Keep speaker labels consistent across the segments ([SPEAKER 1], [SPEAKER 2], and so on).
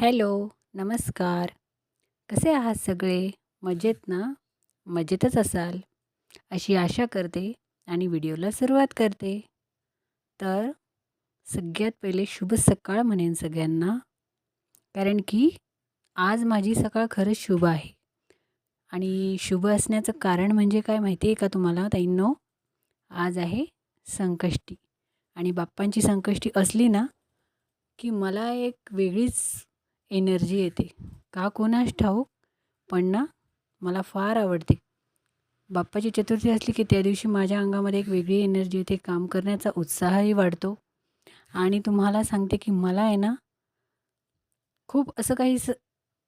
[SPEAKER 1] Hello नमस्कार. कसे आहात सगळे? मजेत ना? मजेतच असाल? अशी आशा करते आणि व्हिडिओला सुरुवात करते. तर सगळ्यात पहिले शुभ सकाळ म्हणेन सगळ्यांना. कारण की आज माझी सकाळ खरंच शुभ आहे. आणि शुभ असण्याचं कारण म्हणजे काय माहिती आहे का तुम्हाला ताईंनो? आज आहे संकष्टी. आणि बाप्पांची संकष्टी असली ना की मला एक वेगळीच एनर्जी येते. का कोणास ठाऊक पण ना मला फार आवडते. बाप्पाची चतुर्थी असली की त्या दिवशी माझ्या अंगामध्ये एक वेगळी एनर्जी येते. काम करण्याचा उत्साहही वाढतो. आणि तुम्हाला सांगते की मला आहे ना खूप असं काही स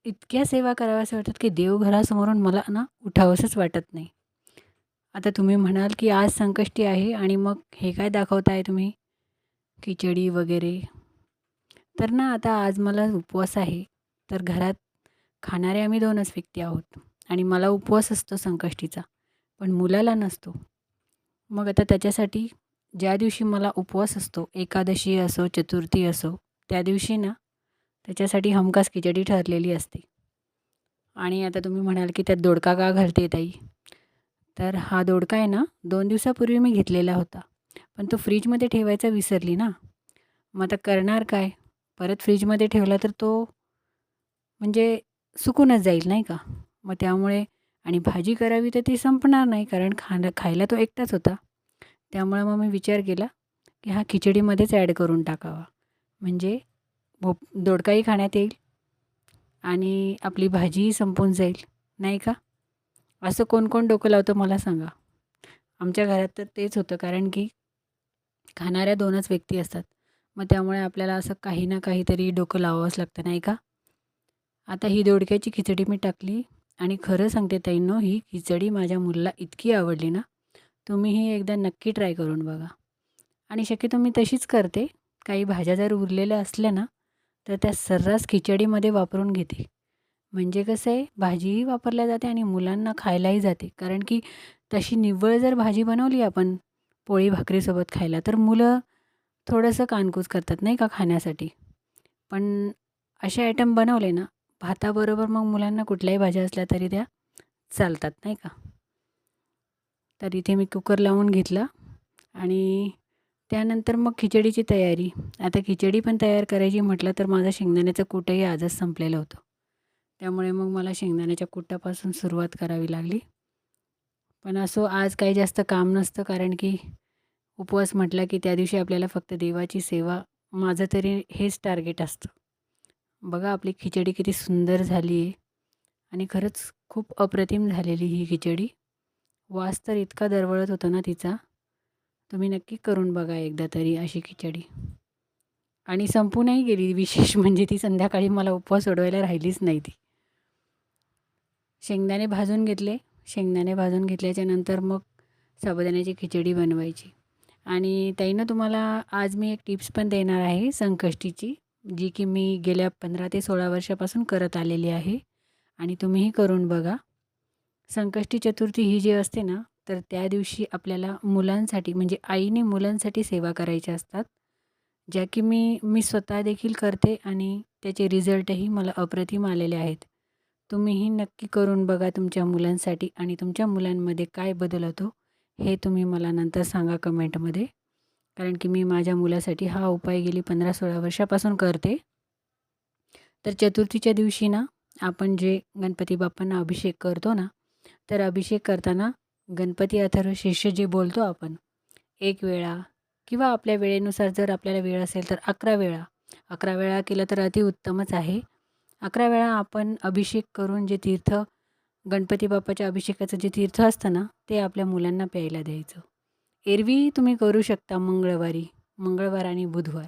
[SPEAKER 1] इतक्या सेवा कराव्यास वाटतात की देवघरासमोरून मला ना उठावंसंच वाटत नाही. आता तुम्ही म्हणाल की आज संकष्टी आहे आणि मग हे काय दाखवताय तुम्ही? खिचडी वगैरे. तर ना आता आज मला उपवास आहे. तर घरात खाणारे आम्ही दोनच व्यक्ती आहोत. आणि मला उपवास असतो संकष्टीचा पण मुलाला नसतो. मग आता त्याच्यासाठी ज्या दिवशी मला उपवास असतो एकादशी असो चतुर्थी असो त्या दिवशी ना त्याच्यासाठी हमखास खिचडी ठरलेली असते. आणि आता तुम्ही म्हणाल की त्यात दोडका का घालते ताई? तर हा दोडका आहे ना दोन दिवसापूर्वी मी घेतलेला होता. पण तो फ्रीजमध्ये ठेवायचा विसरली ना. मग आता करणार काय? परत फ्रीजमध्ये ठेवला तर तो म्हणजे सुकूनच जाईल नाही का? मग त्यामुळे आणि भाजी करावी तर ती संपणार नाही कारण खाणं खायला तो एकटाच होता. त्यामुळे मग मी विचार केला की हा खिचडीमध्येच ॲड करून टाकावा. म्हणजे भोप दोडकाही खाण्यात येईल आणि आपली भाजीही संपून जाईल नाही का? असं कोण कोण डोकं लावतं मला सांगा. आमच्या घरात तर तेच होतं कारण की खाणाऱ्या दोनच व्यक्ती असतात. मग त्यामुळे आपल्याला असं काही ना काहीतरी डोकं लावावंच लागतं नाही का? आता ही दोडक्याची खिचडी मी टाकली आणि खरं सांगते ताईंनो ही खिचडी माझ्या मुलाला इतकी आवडली ना तुम्हीही एकदा नक्की ट्राय करून बघा. आणि शक्यतो मी तशीच करते. काही भाज्या जर उरलेल्या असल्या ना तर त्या सर्रास खिचडीमध्ये वापरून घेते. म्हणजे कसं आहे भाजीही वापरल्या जाते आणि मुलांना खायलाही जाते. कारण की तशी निव्वळ जर भाजी बनवली आपण पोळी भाकरीसोबत खायला तर मुलं थोडंसं कानकूस करतात नाही का खाण्यासाठी. पण असे आयटम बनवले ना भाताबरोबर मग मुलांना कुठल्याही भाज्या असल्या तरी त्या चालतात नाही का. तर इथे मी कुकर लावून घेतला आणि त्यानंतर मग खिचडीची तयारी. आता खिचडी पण तयार करायची म्हटलं तर माझं शेंगदाण्याचं कुटंही आजच संपलेलं होतं. त्यामुळे मग मला शेंगदाण्याच्या कुटापासून सुरुवात करावी लागली. पण असो आज काही जास्त काम नसतं कारण की उपवास म्हटला की त्या दिवशी आपल्याला फक्त देवाची सेवा माझं तरी हेच टार्गेट असतं. बघा आपली खिचडी किती सुंदर झाली आहे. आणि खरंच खूप अप्रतिम झालेली ही खिचडी. वास तर इतका दरवळत होता ना तिचा. तुम्ही नक्की करून बघा एकदा तरी अशी खिचडी. आणि संपूनही गेली. विशेष म्हणजे ती संध्याकाळी मला उपवास सोडवायला राहिलीच नाही ती. शेंगदाणे भाजून घेतले. शेंगदाणे भाजून घेतल्याच्यानंतर मग साबुदाण्याची खिचडी बनवायची. आणि ताईनं तुम्हाला आज मी एक टिप्स पण देणार आहे संकष्टीची जी की मी गेल्या पंधरा ते सोळा वर्षापासून करत आलेली आहे आणि तुम्हीही करून बघा. संकष्टी चतुर्थी ही जी असते ना तर त्या दिवशी आपल्याला मुलांसाठी म्हणजे आईने मुलांसाठी सेवा करायच्या असतात ज्या की मी मी स्वतः देखील करते आणि त्याचे रिझल्टही मला अप्रतिम आलेले आहेत. तुम्हीही नक्की करून बघा तुमच्या मुलांसाठी आणि तुमच्या मुलांमध्ये काय बदल होतो. हे तुम्ही मला नंतर सांगा कमेंटमध्ये. कारण की मी माझ्या मुलासाठी हा उपाय गेली पंधरा सोळा वर्षापासून करते. तर चतुर्थीच्या दिवशी ना आपण जे गणपती बाप्पांना अभिषेक करतो ना तर अभिषेक करताना गणपती अथर्व शिष्य जे बोलतो आपण एक वेळा किंवा आपल्या वेळेनुसार जर आपल्याला वेळ असेल तर अकरा वेळा. अकरा वेळा केलं तर अतिउत्तमच आहे. अकरा वेळा आपण अभिषेक करून जे तीर्थ गणपती बाप्पाच्या अभिषेकाचं जे तीर्थ असतं ना ते आपल्या मुलांना प्यायला द्यायचं. एरवी तुम्ही करू शकता मंगळवारी मंगळवार आणि बुधवार.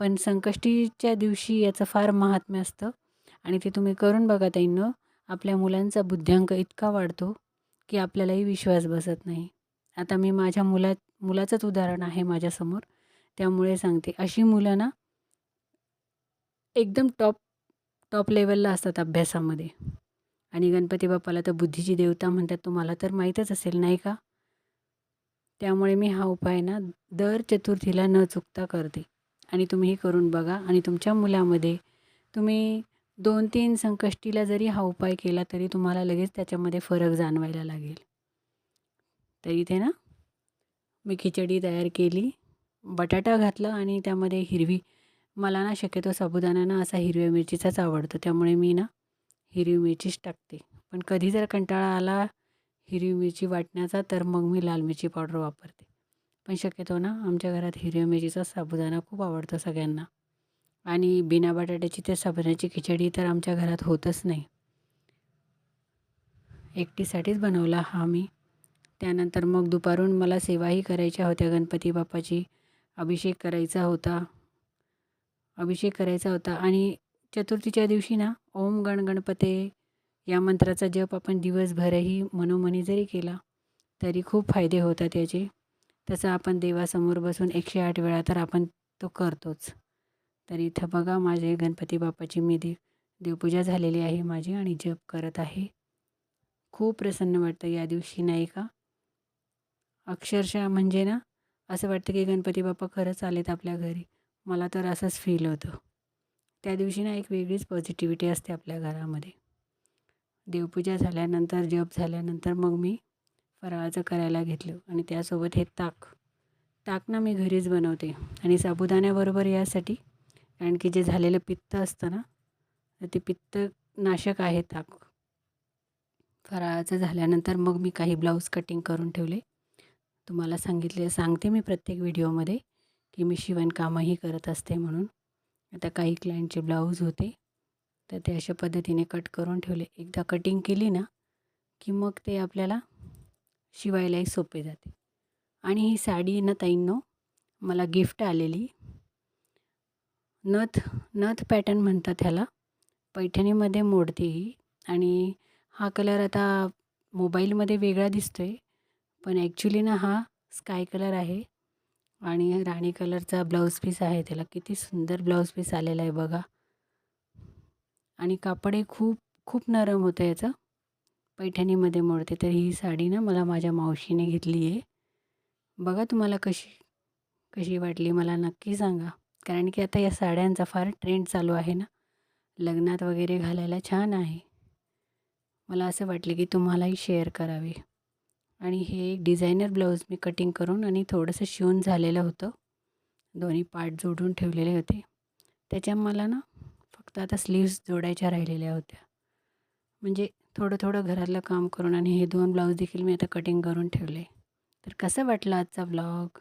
[SPEAKER 1] पण संकष्टीच्या दिवशी याचं फार महात्म्य असतं आणि ते तुम्ही करून बघा ताईंनो आपल्या मुलांचा बुद्ध्यांक इतका वाढतो की आपल्यालाही विश्वास बसत नाही. आता मी माझ्या मुला मुलाचंच उदाहरण आहे माझ्यासमोर. त्यामुळे सांगते अशी मुलं ना एकदम टॉप टॉप लेवलला असतात अभ्यासामध्ये. आणि गणपती बाप्पाला तर बुद्धीची देवता म्हणतात तुम्हाला तर माहीतच असेल नाही का? त्यामुळे मी हा उपाय ना दर चतुर्थीला न चुकता करते. आणि तुम्हीही करून बघा. आणि तुमच्या मुलामध्ये तुम्ही दोन तीन संकष्टीला जरी हा उपाय केला तरी तुम्हाला लगेच त्याच्यामध्ये फरक जाणवायला लागेल. तर इथे ना मी खिचडी तयार केली बटाटा घातला आणि त्यामध्ये हिरवी मला ना शक्यतो साबुदाणा ना असा हिरव्या मिरचीचाच आवडतो. त्यामुळे मी ना हिरवी मिरचीच टाकते. पण कधी जर कंटाळा आला हिरवी मिरची वाटण्याचा तर मग मी लाल मिरची पावडर वापरते. पण शक्यतो ना आमच्या घरात हिरव्या मिरचीचा साबुदाणा खूप आवडतो सगळ्यांना. आणि बिना बटाट्याची त्या साबुदाण्याची खिचडी तर आमच्या घरात होतच नाही. एकटीसाठीच बनवला हा मी. त्यानंतर मग दुपारून मला सेवाही करायच्या होत्या. गणपती बाप्पाची अभिषेक करायचा होता. अभिषेक करायचा होता. आणि चतुर्थीच्या दिवशी ना ओम गण गणपते या मंत्राचा जप आपण दिवसभरही मनोमनी जरी केला तरी खूप फायदे होतात त्याचे तसं आपण देवासमोर बसून एकशे आठ वेळा तर आपण तो करतोच. तर इथं बघा माझे गणपती बाप्पाची मी देव देवपूजा झालेली आहे माझी आणि जप करत आहे. खूप प्रसन्न वाटतं या दिवशी नाही का? अक्षरशः म्हणजे ना असं वाटतं की गणपती बाप्पा खरंच आलेत आपल्या घरी. मला तर असंच फील होतं. त्या दिवशी ना एक वेगळीच पॉझिटिव्हिटी असते आपल्या घरामध्ये. देवपूजा झाल्यानंतर जप झाल्यानंतर मग मी फराळाचं करायला घेतलं आणि त्यासोबत हे ताक. ताक ना मी घरीच बनवते आणि साबुदाण्याबरोबर यासाठी कारण की जे झालेलं पित्त असतं ना तर ते पित्त नाशक आहे ताक. फराळाचं झाल्यानंतर मग मी काही ब्लाऊज कटिंग करून ठेवले. तुम्हाला सांगितले सांगते मी प्रत्येक व्हिडिओमध्ये की मी शिवणकामही करत असते म्हणून. आता काही क्लायंटचे ब्लाऊज होते. तर ते अशा पद्धतीने कट करून ठेवले. एकदा कटिंग केली ना की मग ते आपल्याला शिवायलाही सोपे जाते. आणि ही साडी न ताईंनो मला गिफ्ट आलेली. नथ नथ पॅटर्न म्हणतात ह्याला. पैठणीमध्ये मोडते ही. आणि हा कलर आता मोबाईलमध्ये वेगळा दिसतो आहे पण ॲक्च्युली ना हा स्काय कलर आहे. आणि राणी कलरचा ब्लाऊज पीस आहे त्याला. किती सुंदर ब्लाऊज पीस आलेला आहे बघा. आणि कापडे खूप खूप नरम होतं याचं. पैठणीमध्ये मोडते. तर ही साडी ना मला माझ्या मावशीने घेतली आहे. बघा तुम्हाला कशी कशी वाटली मला नक्की सांगा. कारण की आता या साड्यांचा फार ट्रेंड चालू आहे ना. लग्नात वगैरे घालायला छान आहे. मला असं वाटलं की तुम्हालाही शेअर करावे. आणि हे एक डिझायनर ब्लाऊज मी कटिंग करून आणि थोडंसं शिवून झालेलं होतं. दोन्ही पार्ट जोडून ठेवलेले होते. त्याच्या मला ना फक्त आता स्लीव्स जोडायच्या राहिलेल्या होत्या. म्हणजे थोडं थोडं घरातलं काम करून आणि हे दोन ब्लाऊज देखील मी आता कटिंग करून ठेवले. तर कसं वाटलं आजचा ब्लॉग